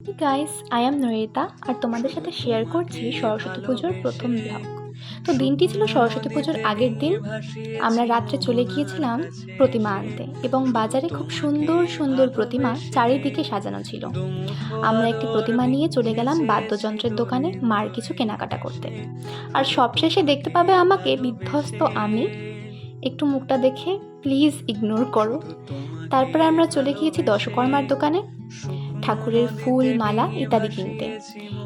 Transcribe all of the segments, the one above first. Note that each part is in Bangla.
গাইস আই এম নরিতা আর তোমাদের সাথে শেয়ার করছি সরস্বতী পুজোর প্রথম ব্লগ তো দিনটি ছিল সরস্বতী পুজোর আগের দিন। আমরা রাত্রে চলে গিয়েছিলাম প্রতিমা আনতে এবং বাজারে খুব সুন্দর সুন্দর প্রতিমা চারিদিকে সাজানো ছিল। আমরা একটি প্রতিমা নিয়ে চলে গেলাম বাদ্যযন্ত্রের দোকানে মার কিছু কেনাকাটা করতে। আর সবশেষে দেখতে পাবে আমাকে বিধ্বস্ত আমি। একটু মুখটা দেখে প্লিজ ইগনোর করো। তারপরে আমরা চলে গিয়েছি দশকর্মার দোকানে। ঠাকুরের ফুল মালা ইত্যাদি কিনতে।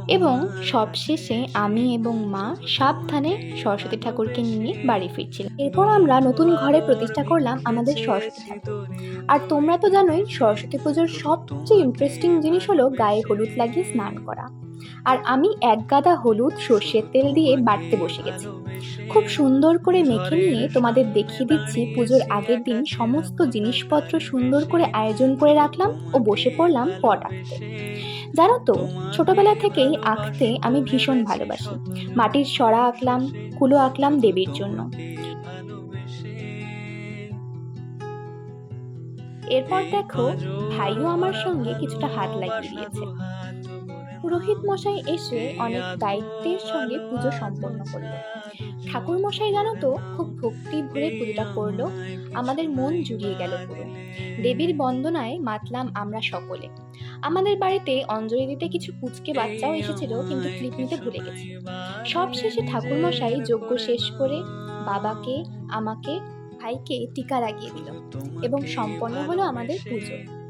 এবং সবশেষে আমি এবং মা সাবধানে সরস্বতী ঠাকুরকে নিয়ে বাড়ি ফিরছিলাম। এরপর আমরা নতুন ঘরে প্রতিষ্ঠা করলাম আমাদের সরস্বতী ঠাকুর। আর তোমরা তো জানোই, সরস্বতী পুজোর সবচেয়ে ইন্টারেস্টিং জিনিস হলো গায়ে হলুদ লাগিয়ে স্নান করা। আর আমি এক গাদা হলুদ সর্ষের তেল দিয়ে বাটতে বসে গেছি। খুব সুন্দর করে মেখে নিয়ে তোমাদের দেখিয়ে দিচ্ছি পুজোর আগের দিন সমস্ত জিনিসপত্র সুন্দর করে আয়োজন করে রাখলাম ও বসে পড়লাম পট আঁকতে। জানো তো, ছোটবেলা থেকেই আঁকতে আমি ভীষণ ভালোবাসি। মাটির সরা আঁকলাম, কুলো আঁকলাম দেবীর জন্য। এরপর দেখো, ভাইও আমার সঙ্গে কিছুটা হাত লাগিয়ে দিয়েছে। পুরোহিত মশাই এসে অনেক দায়িত্বের সঙ্গে পুজো সম্পন্ন করল ঠাকুর মশাই জানো তো, খুব ভক্তি ভরে পুজোটা করল। আমাদের মন জুড়িয়ে গেল পুরো। দেবীর বন্দনায় মাতলাম আমরা সকলে। আমাদের বাড়িতে অঞ্জলি দিতে কিছু কুচকে বাচ্চাও এসেছিল, কিন্তু ক্লিপ নিতে ভুলে গেছে। সব শেষে ঠাকুর মশাই যজ্ঞ শেষ করে বাবাকে, আমাকে, ভাইকে টিকা লাগিয়ে দিল এবং সম্পন্ন হলো আমাদের পুজো।